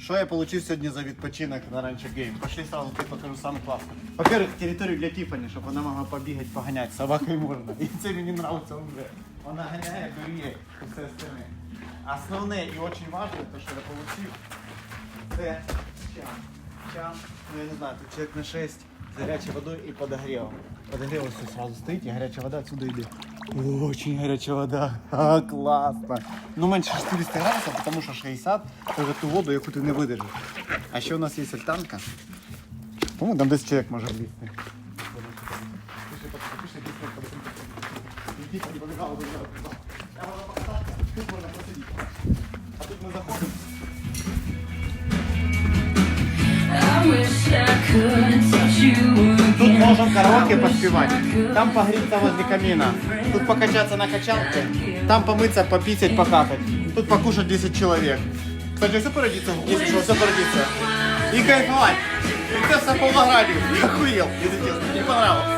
Що я отримав сьогодні за відпочинок на ранчо гейм? Пошли сразу тобі покажу саме класне. Во-первых, територію для Тіфані, щоб вона могла побігати, поганяти. Собакою можна. І це мені подобається вже. Вона ганяє, дує і все остальне. Основне і дуже важливе, те, що я отримав, це чан. Чан, ну я не знаю, тут чоловік на 6 з гарячою водою і подогрівом. Подогрів ось сразу стоїть і гаряча вода отсюда йде. Очень горячая вода. А, классно. Ну, менше 400 градусів, тому що 60 це вже ту воду, яку ти не видержиш. А ще у нас є альтанка. По-моєму, там десь чоловік може влізти. А тут ми заходимо. Можем караоке поспевать, там погреться возле камина, тут покачаться на качалке, там помыться, пописать, покакать, тут покушать 10 человек. Кстати, все породится, если что, все породится. И кайфовать. В Павлограде. Охуел, если честно, мне понравилось.